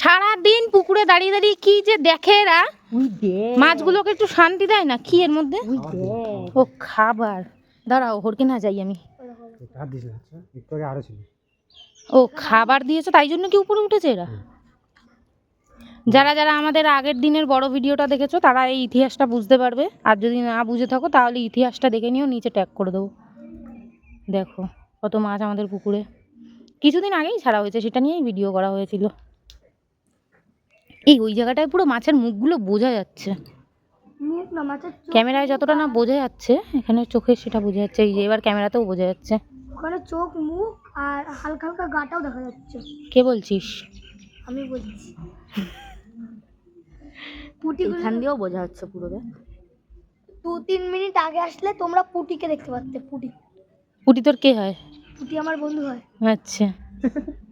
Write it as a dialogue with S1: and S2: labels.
S1: সারা দিন পুকুরে দাঁড়িয়ে দাঁড়িয়ে কি যে দেখে এরা? মাছগুলোকে একটু শান্তি দেয় না? কি এর মধ্যে? ও খাবার। দাঁড়াও হরকে না যাই আমি।
S2: আচ্ছা। একটু আগে আরও ছিল।
S1: ও খাবার দিয়েছে তাই জন্য কি উপরে উঠেছে এরা? যারা যারা আমাদের আগের দিনের বড় ভিডিওটা দেখেছ তারা এই ইতিহাসটা বুঝতে পারবে। আর যদি না বুঝে থাকো তাহলে ইতিহাসটা দেখে নিও নিচে ট্যাগ করে দেবো। দেখো কত মাছ আমাদের পুকুরে। কিছুদিন আগেই ছাড়া হয়েছে সেটা নিয়েই ভিডিও করা হয়েছিল। এই ওই জায়গাটায় পুরো মাছের মুখগুলো বোঝা যাচ্ছে। ক্যামেরায় যতটা না বোঝা যাচ্ছে এখানে চোখে সেটা বোঝা যাচ্ছে এই যে এবার ক্যামেরাতেও বোঝা যাচ্ছে।
S3: ওখানে চোখ মুখ আর হালকা হালকা গাটাও দেখা যাচ্ছে।
S1: কে বলছিস?
S3: আমি বলছি। পুটিগুলো
S4: এখান দিয়েও বোঝা যাচ্ছে পুরো রে।
S3: দু তিন মিনিট আগে আসলে তোমরা পুটিকে দেখতে পারতে পুটি।
S1: পুটি তোর কে হয়?
S3: পুটি আমার বন্ধু হয়।
S1: আচ্ছা।